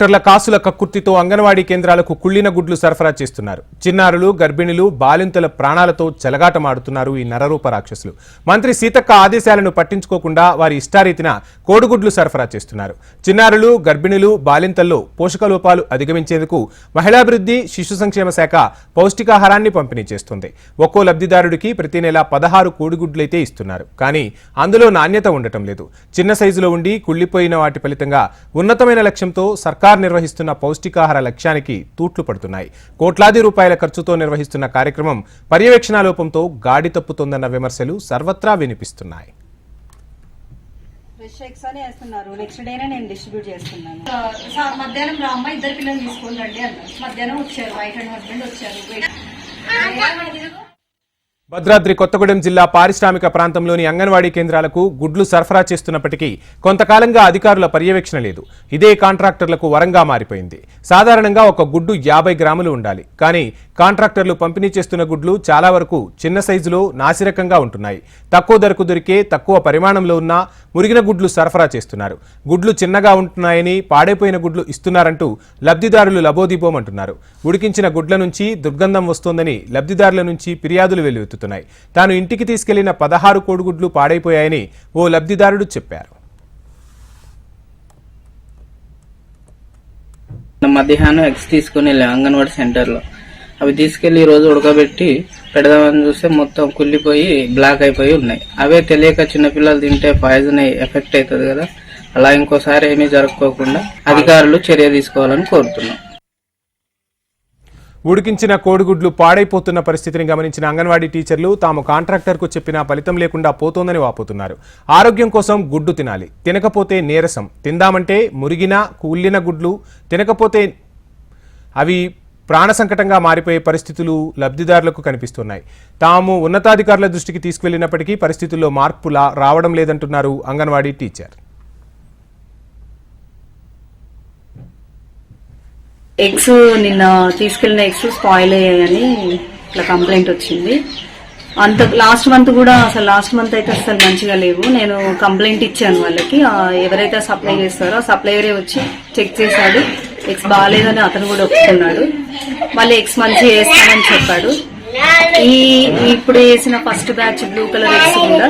డాక్టర్ల కాసుల కక్కుర్తితో అంగన్వాడీ కేంద్రాలకు కుళ్ళిన గుడ్లు సరఫరా చేస్తున్నారు. చిన్నారులు గర్భిణులు బాలింతల ప్రాణాలతో చెలగాటమాడుతున్నారు ఈ నరరూప రాక్షసులు. మంత్రి సీతక్క ఆదేశాలను పట్టించుకోకుండా వారి ఇష్టారీతిన కోడిగుడ్లు సరఫరా చేస్తున్నారు. చిన్నారులు గర్భిణులు బాలింతల్లో పోషక లోపాలు అధిగమించేందుకు మహిళాభివృద్ధి శిశు సంక్షేమ శాఖ పౌష్టికాహారాన్ని పంపిణీ చేస్తుంది. ఒక్కో లబ్ధిదారుడికి ప్రతి నెల పదహారు కోడిగుడ్లైతే ఇస్తున్నారు. కానీ అందులో నాణ్యత ఉండటం లేదు. చిన్న సైజులో ఉండి కుళ్ళిపోయిన వాటి ఫలితంగా ఉన్నతమైన లక్ష్యంతో సర్కార్ నిర్వహిస్తున్న పౌష్టికాహార లక్ష్యానికి తూట్లు పడుతున్నాయి. కోట్లాది రూపాయల ఖర్చుతో నిర్వహిస్తున్న కార్యక్రమం పర్యవేక్షణ లోపంతో గాడి తప్పుతోందన్న విమర్శలు సర్వత్రా వినిపిస్తున్నాయి. ఫ్రెష్ ఎగ్స్ అని వేస్తున్నారు. నెక్స్ట్ డేనే నేను డిస్ట్రిబ్యూట్ చేస్తున్నాను. సార్ మధ్యాహ్నం రా అమ్మ ఇద్దరు పిల్లలు తీసుకొని రండి అన్నారు. మధ్యాహ్నం వచ్చారు. వైఫ్ అండ్ హస్బెండ్ వచ్చారు. భద్రాద్రి కొత్తగూడెం జిల్లా పారిశ్రామిక ప్రాంతంలోని అంగన్వాడీ కేంద్రాలకు గుడ్లు సరఫరా చేస్తున్నప్పటికీ కొంతకాలంగా అధికారుల పర్యవేక్షణ లేదు. ఇదే కాంట్రాక్టర్లకు వరంగా మారిపోయింది. సాధారణంగా ఒక గుడ్డు యాభై గ్రాములు ఉండాలి. కానీ కాంట్రాక్టర్లు పంపిణీ చేస్తున్న గుడ్లు చాలా వరకు చిన్న సైజులో నాసిరకంగా ఉంటున్నాయి. తక్కువ ధరకు దొరికే తక్కువ పరిమాణంలో ఉన్న మురిగిన గుడ్లు సరఫరా చేస్తున్నారు. గుడ్లు చిన్నగా ఉంటున్నాయని పాడైపోయిన గుడ్లు ఇస్తున్నారంటూ లబ్ధిదారులు లబోదిబోమంటున్నారు. ఉడికించిన గుడ్ల నుంచి దుర్గంధం వస్తోందని లబ్ధిదారుల నుంచి ఫిర్యాదులు వెల్లువెత్తుతున్నాయి తాను ఇంటికి తీసుకెళ్ళిన పదహారు కోడిగుడ్లు పాడైపోయాయని ఓ లబ్ధిదారుడు చెప్పారు. మధ్యాహ్నం ఎగ్స్ తీసుకుని వెళ్ళాం అంగన్వాడీ సెంటర్లో. అవి తీసుకెళ్ళి ఈరోజు రోజు ఉడకబెట్టి పెడదామని చూస్తే మొత్తం కుళ్ళిపోయి బ్లాక్ అయిపోయి ఉన్నాయి. అవే తెలియక చిన్నపిల్లలు తింటే పాయిజన్ ఎఫెక్ట్ అవుతుంది కదా. అలా ఇంకోసారి ఏమీ జరుపుకోకుండా అధికారులు చర్య తీసుకోవాలని కోరుతున్నాం. ఉడికించిన కోడిగుడ్లు పాడైపోతున్న పరిస్థితిని గమనించిన అంగన్వాడీ టీచర్లు తాము కాంట్రాక్టర్కు చెప్పినా ఫలితం లేకుండా పోతోందని వాపోతున్నారు. ఆరోగ్యం కోసం గుడ్డు తినాలి. తినకపోతే నీరసం. తిందామంటే మురిగిన కూలిన గుడ్లు. తినకపోతే అవి ప్రాణ సంకటంగా మారిపోయే పరిస్థితులు లబ్ధిదారులకు కనిపిస్తున్నాయి. తాము ఉన్నతాధికారుల దృష్టికి తీసుకువెళ్ళినప్పటికీ పరిస్థితుల్లో మార్పులా రావడం లేదంటున్నారు అంగన్వాడీ టీచర్. ఎగ్స్ నిన్న తీసుకెళ్ళిన ఎగ్స్ స్పాయిల్ అయ్యాయని ఇట్లా కంప్లైంట్ వచ్చింది. అంత లాస్ట్ మంత్ కూడా అసలు లాస్ట్ మంత్ అయితే అసలు మంచిగా లేవు. నేను కంప్లైంట్ ఇచ్చాను వాళ్ళకి. ఎవరైతే సప్లై చేస్తారో సప్లైయరే వచ్చి చెక్ చేశాడు. ఎగ్స్ బాగాలేదని అతను కూడా ఒప్పుకున్నాడు. మళ్ళీ ఎగ్స్ మంచిగా వేస్తామని చెప్పాడు. ఈ ఇప్పుడు వేసిన first batch blue colour eggs కూడా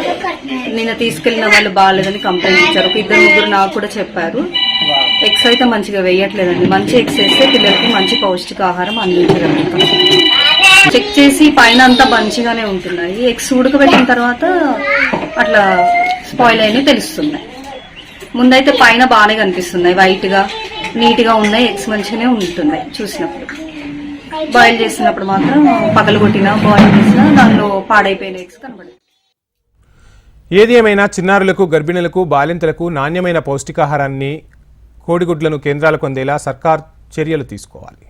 నిన్న తీసుకెళ్ళిన వాళ్ళు బాగాలేదని కంప్లైంట్ ఇచ్చారు. ఒక ఇద్దరు ముగ్గురు నాకు కూడా చెప్పారు. ఎగ్స్ అయితే మంచిగా వేయట్లేదండి. మంచి ఎగ్స్ వేస్తే పిల్లలకి మంచి పౌష్టికాహారం అందించగలుగుతాం. చెక్ చేసి పైన అంతా మంచిగానే ఉంటున్నాయి. ఎగ్స్ ఉడకబెట్టిన తర్వాత అట్లా స్పాయిల్ అయినవి తెలుస్తున్నాయి. ముందైతే పైన బాగానే కనిపిస్తున్నాయి. వైట్గా నీట్గా ఉన్నాయి. ఎగ్స్ మంచిగానే ఉంటున్నాయి చూసినప్పుడు. బాయిల్ చేసినప్పుడు మాత్రం పగలు కొట్టినా బాయిల్ చేసినా దానిలో పాడైపోయిన ఎగ్స్ కనబడతాయి ఏది ఏమైనా చిన్నారులకు గర్భిణులకు బాలింతలకు నాణ్యమైన పౌష్టికాహారాన్ని కోడిగుడ్లను కేంద్రాలకు అందేలా సర్కార్ చర్యలు తీసుకోవాలి.